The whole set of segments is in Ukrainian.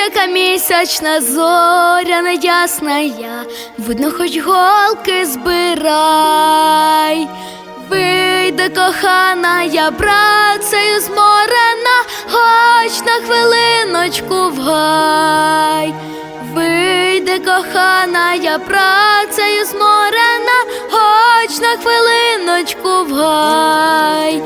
Чека місячна зоря неясна я, видно, хоч голки збирай. Вийде кохана, я працею зморена, хоч на хвилиночку в гай. Вийде кохана, я працею зморена, хоч на хвилиночку в гай.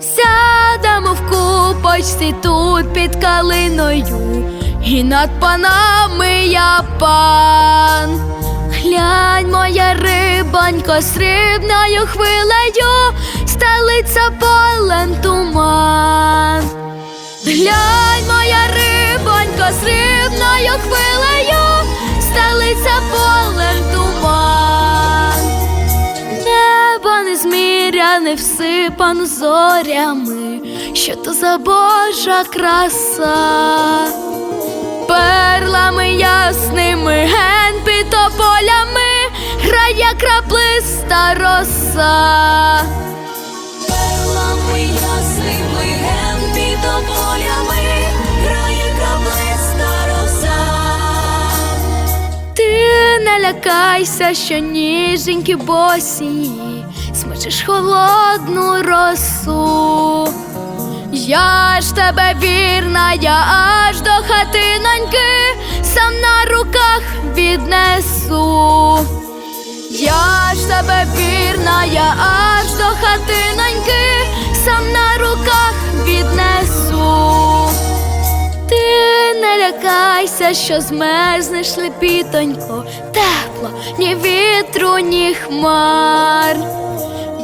Сядемо в купочці тут під калиною, і над панами я пан. Глянь, моя рибонько, срібною хвилею, стелиться полем туман. Глянь, моя рибонько, срібною хвилею, стелиться полем туман. Небо незміряне всипано зорями, що то за Божа краса, перлами ясними, ген під тополями, грає краплиста роса. Перлами ясними, ген під тополями, грає краплиста роса. Ти не лякайся, що ніженькі босі, смочиш холодну росу. Я ж тебе вірна, я аж до хатиноньки, сам на руках віднесу. Я ж тебе вірна, я аж до хатиноньки, сам на руках віднесу. Ти не лякайся, що змерзнеш лепітонько, тепло, ні вітру, ні хмар.